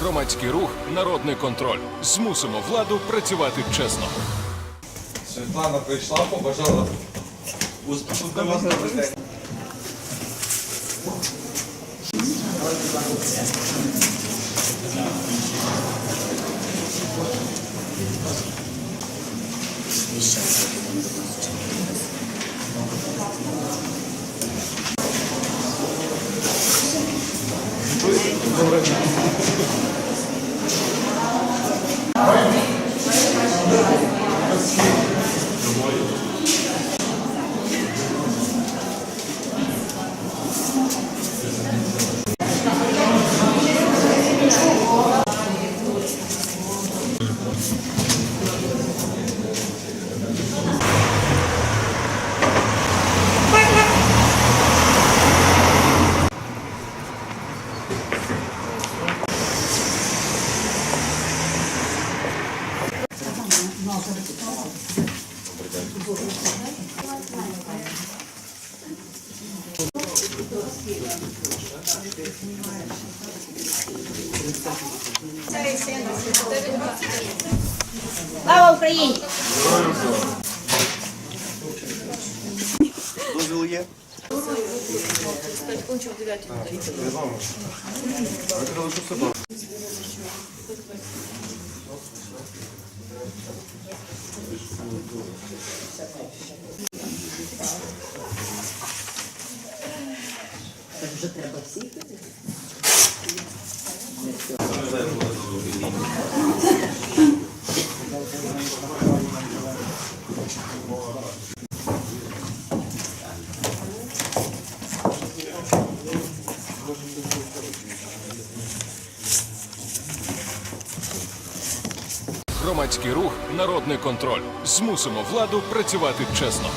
Громадський рух Народний контроль. Змусимо владу працювати чесно. Світлана прийшла, побажала успіху вас на день. Доброго дня. Слава Україні! Дозвіл є? Так вже треба всіх. Thank you. Громадський рух Народний контроль. Змусимо владу працювати чесно.